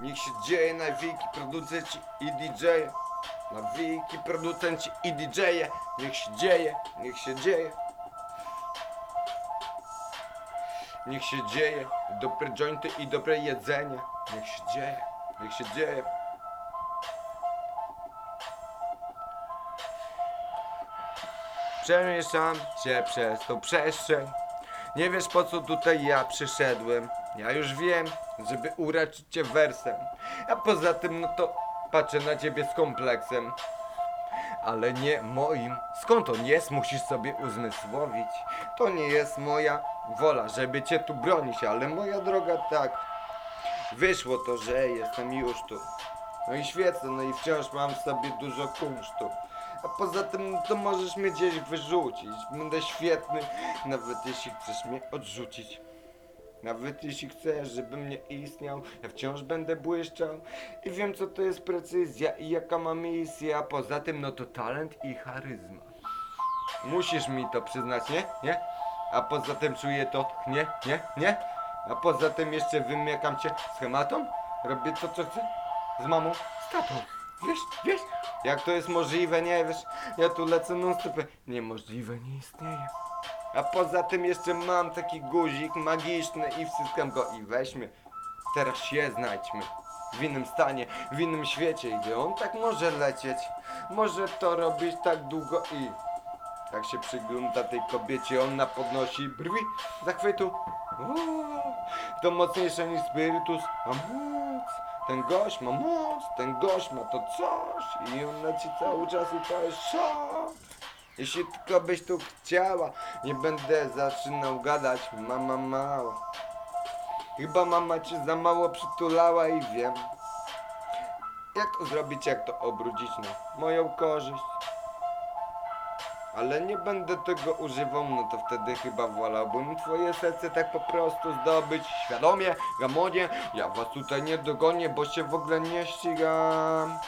Niech się dzieje nawiki producenci i DJ-e. Nawiki producenci i DJ-e. Niech się dzieje, niech się dzieje. Niech się dzieje. Dobre jointy i dobre jedzenie. Niech się dzieje, niech się dzieje. Przemieszczam się przez tą przestrzeń. Nie wiesz po co tutaj ja przyszedłem. Ja już wiem, żeby uraczyć cię wersem. A poza tym, no to patrzę na ciebie z kompleksem. Ale nie moim. Skąd on jest, musisz sobie uzmysłowić. To nie jest moja wola, żeby cię tu bronić, ale moja droga tak. Wyszło to, że jestem już tu. No i świecę, no i wciąż mam w sobie dużo kunsztu. A poza tym to możesz mnie gdzieś wyrzucić. Będę świetny, nawet jeśli chcesz mnie odrzucić. Nawet jeśli chcesz, żebym nie istniał, ja wciąż będę błyszczał. I wiem co to jest precyzja i jaka ma misja. Poza tym no to talent i charyzma. Musisz mi to przyznać, nie? Nie? A poza tym czuję to, nie? Nie? Nie? A poza tym jeszcze wymiekam cię schematą? Robię to co chcę? Z mamą? Z tatą? Wiesz? Wiesz? Jak to jest możliwe, nie wiesz? Ja tu lecę non stop. Niemożliwe nie istnieje. A poza tym jeszcze mam taki guzik magiczny i wciskam go i weźmy. Teraz się znajdźmy. W innym stanie, w innym świecie, gdzie on tak może lecieć. Może to robić tak długo i... Tak się przygląda tej kobiecie, ona podnosi brwi zachwytu. Uuu, To mocniejsze niż spirytus. Moc. Ten gość ma moc, ten gość ma to coś i on leci cały czas i to jest szok. Jeśli tylko byś tu chciała, nie będę zaczynał gadać, mama mała. Chyba mama cię za mało przytulała i wiem. Jak to zrobić, jak to obrócić na moją korzyść. Ale nie będę tego używał, no to wtedy chyba wolałbym twoje serce tak po prostu zdobyć. Świadomie, gamonie, ja was tutaj nie dogonię, bo się w ogóle nie ścigam.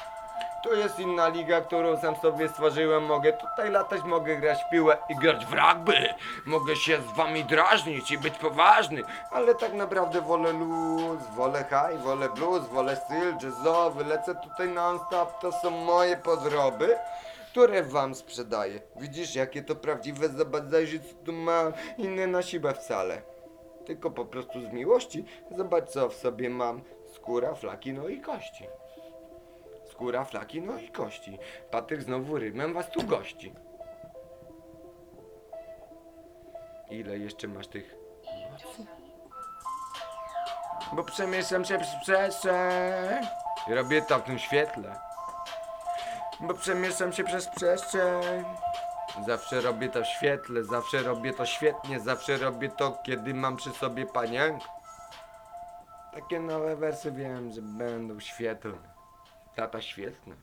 To jest inna liga, którą sam sobie stworzyłem. Mogę tutaj latać, mogę grać w piłę i grać w rugby. Mogę się z wami drażnić i być poważny. Ale tak naprawdę wolę luz, wolę high, wolę blues, wolę styl jazzowy. Lecę tutaj non stop, to są moje podroby które wam sprzedaję. Widzisz, jakie to prawdziwe, zobacz, zajrzyj co tu mam, inne na siłę wcale. Tylko po prostu z miłości, zobacz co w sobie mam. Skóra, flaki, no i kości. Skóra, flaki, no i kości. Patryk znowu rymem was tu gości. Ile jeszcze masz tych? Bo przemieszczam się przez przestrzeń. I robię to w tym świetle. Bo przemieszczam się przez przestrzeń. Zawsze robię to w świetle, zawsze robię to świetnie, zawsze robię to, kiedy mam przy sobie panienkę. Takie nowe wersy wiem, że będą świetlne. Tata świetne.